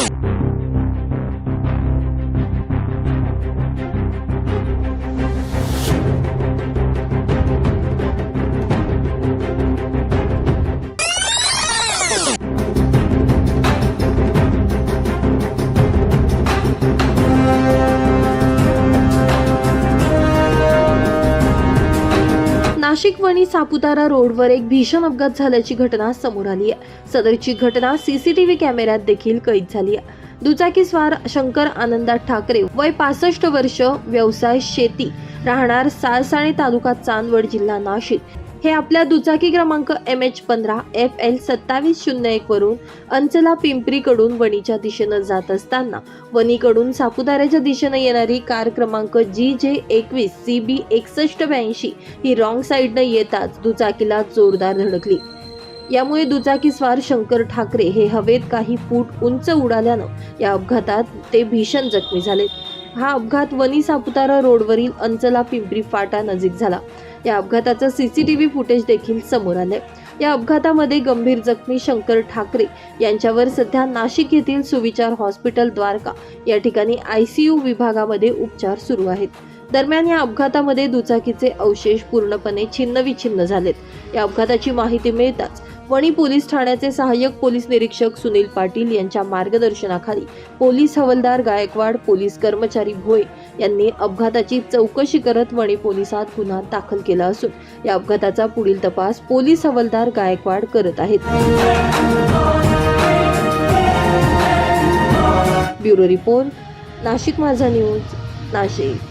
Oh! Wani Saputara रोडवर एक भीषण अपघात झाल्याची घटना समोर आली आहे. सदरची घटना सीसीटीव्ही कॅमेऱ्यात देखील कैद झाली आहे. दुचाकीस्वार शंकर आनंदा ठाकरे वय पासष्ट वर्ष व्यवसाय शेती राहणार साळसाणे तालुका चांदवड जिल्हा नाशिक. हे आपल्या दुचाकी क्रमांक एम एच पंधरा एफ एल सत्तावीस शून्य एक वरून अंचला पिंपरीकडून वणीच्या दिशेनं जात असताना वणीकडून सापुताऱ्याच्या दिशेनं येणारी कार क्रमांक जी जे एकवीस सी बी एकसष्ट ब्याऐंशी ही रॉंग साईडनं येताच दुचाकीला जोरदार धडकली. यामुळे दुचाकीस्वार शंकर ठाकरे हे हवेत काही फूट उंच उडाल्यानं या अपघातात ते भीषण जखमी झाले हा अपघात वनी सापुतारा रोडवरील अंचला पिंपरी फाटा नजीक झाला. या अपघाताचं सीसीटीव्ही फुटेज देखील समोर आलंय. या अपघातामध्ये गंभीर जखमी शंकर ठाकरे यांच्यावर सध्या नाशिक येथील सुविचार हॉस्पिटल द्वारका या ठिकाणी आयसीयू विभागामध्ये उपचार सुरू आहेत. दरम्यान या अपघातामध्ये दुचाकीचे अवशेष पूर्णपणे छिन्नविछिन्न झालेत. या अपघाताची माहिती मिळताच वणी पोलीस ठाण्याचे सहाय्यक पोलीस निरीक्षक सुनील पाटील यांच्या मार्गदर्शनाखाली पोलीस हवालदार गायकवाड पोलीस कर्मचारी भोय यांनी अपघाताची चौकशी करत वणी पोलिसात गुन्हा दाखल केला असून या अपघाताचा पुढील तपास पोलीस हवालदार गायकवाड करत आहेत. ब्युरो रिपोर्ट नाशिक माझा न्यूज नाशिक.